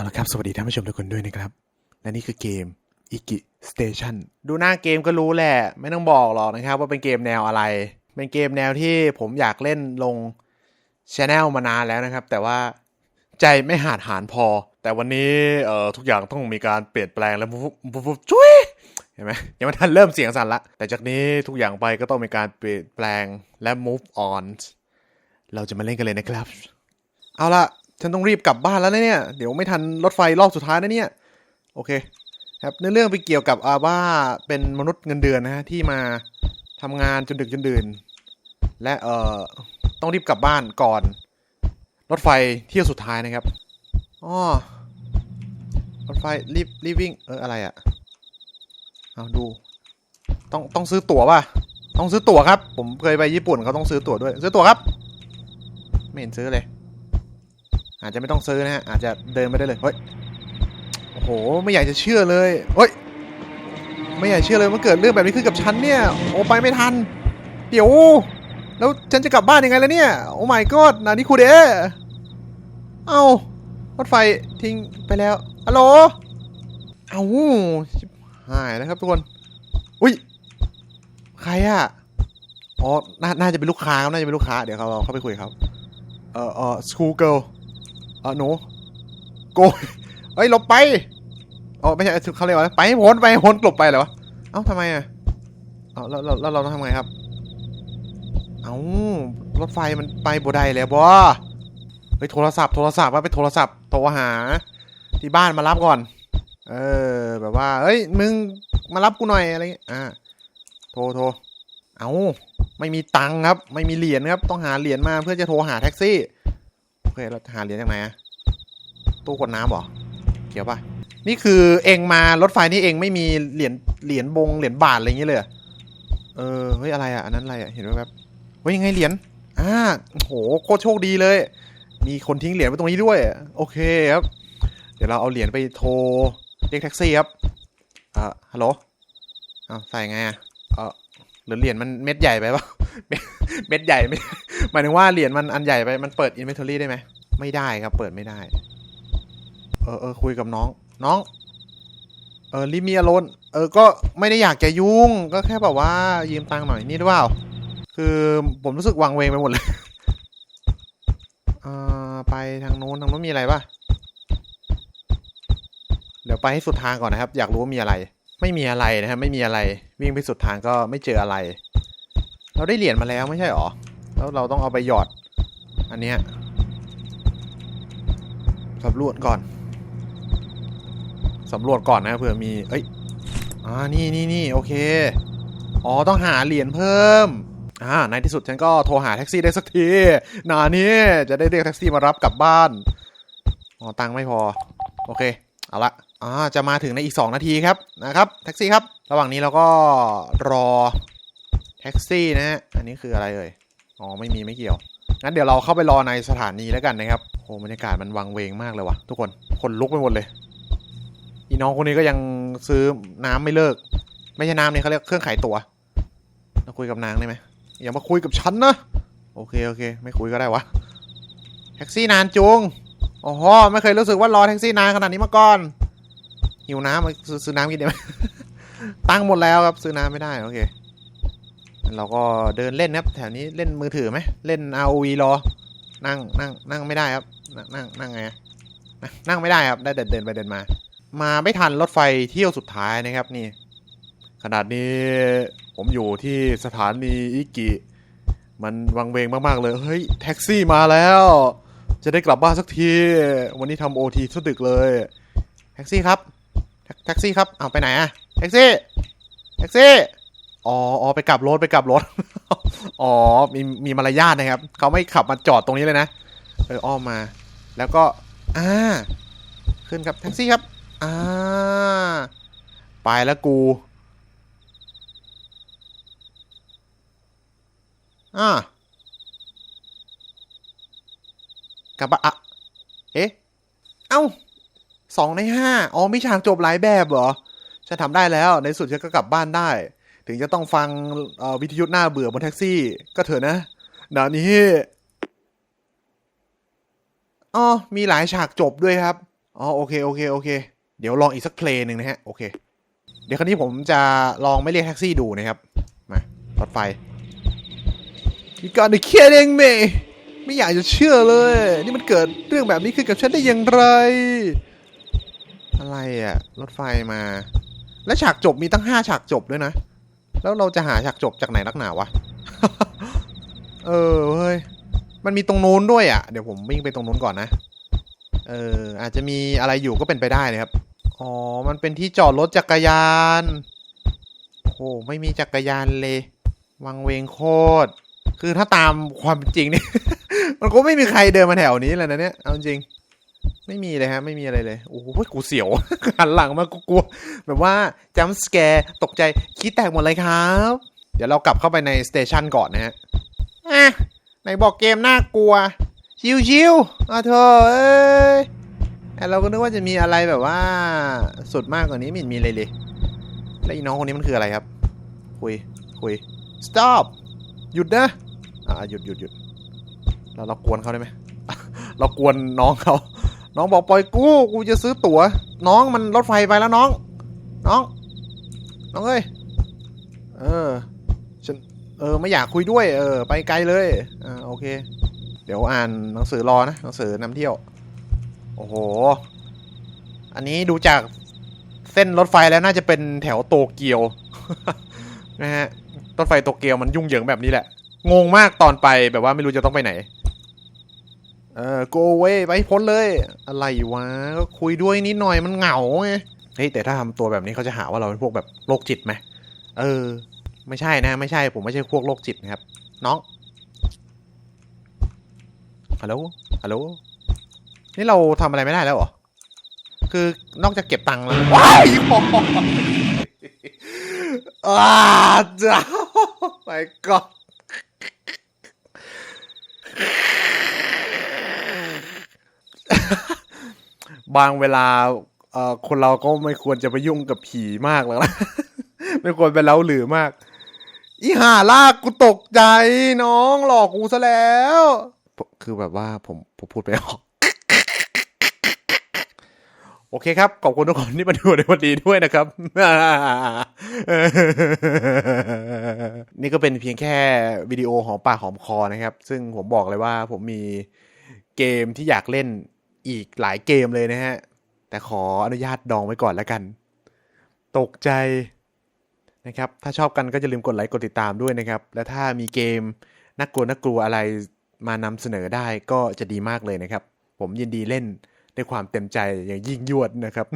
เอาละครับ สวัสดีท่านผู้ชมทุกคนด้วยนะครับ และนี่คือเกม i k i Station ดูหน้าเกมก็รู้แหละ ไม่ต้องบอกหรอกนะครับ ว่าเป็นเกมแนวอะไร เป็นเกมแนวที่ผมอยากเล่นลงช anel มานานแล้วนะครับ แต่ว่าใจไม่หาดหารพอ แต่วันนี้เอ่อทุกอย่างต้องมีการเปลี่ยนแปลงแล้วปุ๊บปุ๊บปุ๊บจุ้ยเห็นไหมยังไม่ทันเริ่มเสียงสั่นละ แต่จากนี้ทุกอย่างไปก็ต้องมีการเปลี่ยนแปลงและ move on เราจะมาเล่นกันเลยนะครับ เอาละ ฉันต้องรีบกลับบ้านแล้วนะเนี่ย เดี๋ยวไม่ทันรถไฟรอบสุดท้ายนะเนี่ย โอเค ครับเนื้อเรื่องไปเกี่ยวกับอาว่าเป็นมนุษย์เงินเดือนนะฮะที่มาทำงานจนดึกจนดื่น และเอ่อต้องรีบกลับบ้านก่อน รถไฟเที่ยวสุดท้ายนะครับอ๋อรถไฟรีบรีบวิ่งเอออะไรอะ่ะเอาดู ต้องต้องซื้อตั๋วป่ะต้องซื้อตั๋วครับ ผมเคยไปญี่ปุ่นเขาต้องซื้อตั๋วด้วย ซื้อตั๋วครับ ไม่เห็นซื้อเลย อาจจะไม่ต้องซื้อนะฮะ อาจจะเดินไปได้เลย เฮ้ย โอ้โห ไม่อยากจะเชื่อเลย เฮ้ย ไม่อยากเชื่อเลยว่าเกิดเรื่องแบบนี้ขึ้นกับฉันเนี่ย โอ้ไปไม่ทัน เดี๋ยว แล้วฉันจะกลับบ้านยังไงล่ะเนี่ย โอ้ my god นานี่คูเดะเอ้ารถไฟทิ้งไปแล้วฮัลโหล เอาชิบหายแล้วครับทุกคน อุ้ย ใครอะอ๋อนาน่าจะเป็นลูกค้าครับ น่าจะเป็นลูกค้า เดี๋ยวเราเข้าไปคุยกับ เออเออ school girl เออหนูโกยเฮ้ยหลบไปอ๋อไม่ใช่เขาเรียกว่าอะไปให้พ้นไปให้พ้นหลบไปเหรอวะเอ้าทำไมอะเอ้าแล้วแล้วเราต้องทำไงครับ เอ้ารถไฟมันไปบ่ได้แล้วบอเฮ้ยโทรศัพท์โทรศัพท์ว่าไปโทรศัพท์โทรหา ที่บ้านมารับก่อน เออแบบว่าเฮ้ยมึงมารับกูหน่อยอะไรเงี้ยอ่าโทรโทรเอ้าไม่มีตังค์ครับ ไม่มีเหรียญครับ ต้องหาเหรียญมาเพื่อจะโทรหาแท็กซี่ เคเราหาเหรียญจากไหนอะตู้กดน้ำเหรอเกี่ยวปะนี่คือเองมารถไฟนี่เองไม่มีเหรียญเหรียญบงเหรียญบาทอะไรอย่างเงี้ยเลยเอเออเฮ้ยอะไรอะอันนั้นอะไรอะเห็นไหมแบบเฮ้ยยังไงเหรียญอ่าโหโคตรโชคดีเลย มีคนทิ้งเหรียญไว้ตรงนี้ด้วย โอเคครับ เดี๋ยวเราเอาเหรียญไปโทรเรียกแท็กซี่ครับอ่าฮัลโหลอ้าวใส่ไงอะเออหรือเหรียญมันเม็ดใหญ่ไปปะ เม็ดใหญ่ไม่หมายถึงว่าเหรียญมันอันใหญ่ไปมันเปิด inventory ได้ไหมไม่ได้ครับ เปิดไม่ได้ เออเออคุยกับน้อง น้อง เออรีมีอารนเออ ก็ไม่ได้อยากจะยุ่ง ก็แค่แบบว่ายืมตังค์หน่อยนี่หรือเปล่า คือผมรู้สึกวังเวงไปหมดเลยอ่าไปทางโน้นทางโน้นมีอะไรปะเดี๋ยวไปให้สุดทางก่อนนะครับ อยากรู้ว่ามีอะไร ไม่มีอะไรนะครับไม่มีอะไร วิ่งไปสุดทางก็ไม่เจออะไร เราได้เหรียญมาแล้วไม่ใช่หรอ แล้วเราต้องเอาไปหยอด อันเนี้ยสำรวจก่อนสำรวจก่อนนะเผื่อมีเอ้ยอ่านี่นี่นี่โอเค อ๋อต้องหาเหรียญเพิ่มอ่าในที่สุดฉันก็โทรหาแท็กซี่ได้สักทีนานี่จะได้เรียกแท็กซี่มารับกลับบ้าน อ๋อตังค์ไม่พอ โอเค เอาละอ่าจะมาถึงในอีก 2 นาทีครับนะครับแท็กซี่ครับ ระหว่างนี้เราก็รอ แท็กซี่นะฮะ อันนี้คืออะไรเอ่ย อ๋อ ไม่มีไม่เกี่ยว งั้นเดี๋ยวเราเข้าไปรอในสถานีแล้วกันนะครับโอ้บรรยากาศมันวังเวงมากเลยวะทุกคน คนลุกไปหมดเลย อีน้องคนนี้ก็ยังซื้อน้ำไม่เลิก ไม่ใช่น้ำเนี่ยเขาเรียกเครื่องขายตั๋วเราคุยกับนางได้ไหมอย่ามาคุยกับฉันนะ โอเคโอเค ไม่คุยก็ได้วะ แท็กซี่นานจุงโอ้โหไม่เคยรู้สึกว่ารอแท็กซี่นานขนาดนี้มาก่อน หิวน้ำมาซื้อซื้อน้ำกินได้ไหม ตังค์หมดแล้วครับซื้อน้ำไม่ได้โอเค เราก็เดินเล่นนะครับแถวนี้เล่นมือถือไหมเล่น ROV รอ นั่งนั่งนั่งไม่ได้ครับ นั่งนั่งนั่งไงนั่งไม่ได้ครับได้เดินเดินไปเดินมา มาไม่ทันรถไฟเที่ยวสุดท้ายนะครับนี่ ขนาดนี้ผมอยู่ที่สถานีอิกิ มันวังเวงมากๆเลยเฮ้ยแท็กซี่มาแล้ว จะได้กลับบ้านสักที วันนี้ทำโอทีสุดดึกเลย แท็กซี่ครับ แท็กซี่ครับเอาไปไหนอะแท็กซี่แท็กซี่ อ๋ออไปกลับรถไปกลับรถ อ๋อ มีมีมารยาทนะครับ เขาไม่ขับมาจอดตรงนี้เลยนะ เอออ้อมมา แล้วก็ อ่า ขึ้นครับแท็กซี่ครับ อ่า ไปแล้วกู อ่ากลับบ้าอะ เอ๊ะ เอ้าสองในห้าอ๋อมีฉากจบหลายแบบเหรอ ฉันทำได้แล้ว ในสุดฉันก็กลับบ้านได้ ถึงจะต้องฟังวิทยุหน้าเบื่อบนแท็กซี่ ก็เถอะนะนานี้อ๋อมีหลายฉากจบด้วยครับอ๋อโอเคโอเคโอเค เดี๋ยวลองอีกสักเพลงหนึ่งนะฮะโอเค เดี๋ยวคราวนี้ผมจะลองไม่เรียกแท็กซี่ดูนะครับ มารถไฟ You got the kidding me ไม่อยากจะเชื่อเลย นี่มันเกิดเรื่องแบบนี้ขึ้นกับฉันได้อย่างไร อะไรอะรถไฟมา และฉากจบมีตั้งห้าฉากจบด้วยนะ แล้วเราจะหาฉากจบจากไหนนักหนาวะ เออเฮ้ย มันมีตรงนู้นด้วยอะ เดี๋ยวผมวิ่งไปตรงนู้นก่อนนะ เออ อาจจะมีอะไรอยู่ก็เป็นไปได้นะครับ อ๋อ มันเป็นที่จอดรถจักรยาน โอ้ไม่มีจักรยานเลย วังเวงโคตร คือถ้าตามความจริงเนี่ย มันก็ไม่มีใครเดินมาแถวนี้เลยนะเนี่ย เอาจริง ไม่มีเลยฮะ ไม่มีอะไรเลย โอ้โหกูเสียว หันหลังมากูกลัว แบบว่าจัมสแกร์ตกใจคิดแตกหมดเลยครับ เดี๋ยวเรากลับเข้าไปในสเตชันก่อนนะฮะอะไหนบอกเกมน่ากลัว ชิวๆอะเธอเอ้ยเราก็นึกว่าจะมีอะไรแบบว่า สุดมากกว่านี้ไม่เห็นมีเลยเลยแล้วอีน้องคนนี้มันคืออะไรครับ คุย คุย stop หยุดนะ อ่าหยุดหยุดหยุดเราเรากวนเขาได้ไหม เรากวนน้องเขา น้องบอกปล่อยกู กูจะซื้อตั๋ว น้องมันรถไฟไปแล้วน้อง น้อง น้องเอ้ย เออ ฉัน เออ ไม่อยากคุยด้วย เออ ไปไกลเลย อ่า โอเค เดี๋ยวอ่านหนังสือรอนะ หนังสือนำเที่ยว โอ้โห อันนี้ดูจากเส้นรถไฟแล้วน่าจะเป็นแถวโตเกียวนะฮะ รถไฟโตเกียวมันยุ่งเหยิงแบบนี้แหละ งงมากตอนไปแบบว่าไม่รู้จะต้องไปไหน เออ go away ไปให้พ้นเลย อะไรวะก็คุยด้วยนิดหน่อยมันเหงาไงเฮ้ยแต่ถ้าทำตัวแบบนี้เขาจะหาว่าเราเป็นพวกแบบโรคจิตไหมเออ ไม่ใช่นะ ไม่ใช่ผมไม่ใช่พวกโรคจิตนะครับ น้องฮัลโหลฮัลโหลนี่เราทำอะไรไม่ได้แล้วเหรอคือนอกจากเก็บตังค์แล้วว้ายอ้าจ้า my god บางเวลาเอ่อคนเราก็ไม่ควรจะไปยุ่งกับผีมากหรอกนะ ไม่ควรไปเล้าหรือมาก อีห่าลากกูตกใจน้องหลอกกูซะแล้วคือแบบว่าผมผมพูดไปออก โอเคครับ ขอบคุณทุกคนที่มาดูในวันนี้ด้วยนะครับ นี่ก็เป็นเพียงแค่วิดีโอหอมปากหอมคอนะครับ ซึ่งผมบอกเลยว่าผมมีเกมที่อยากเล่น อีกหลายเกมเลยนะฮะ แต่ขออนุญาตดองไว้ก่อนแล้วกัน ตกใจนะครับ ถ้าชอบกันก็จะลืมกดไลค์กดติดตามด้วยนะครับ และถ้ามีเกมน่ากลัวน่ากลัวอะไรมานำเสนอได้ก็จะดีมากเลยนะครับ ผมยินดีเล่นด้วยความเต็มใจอย่างยิ่งยวดนะครับ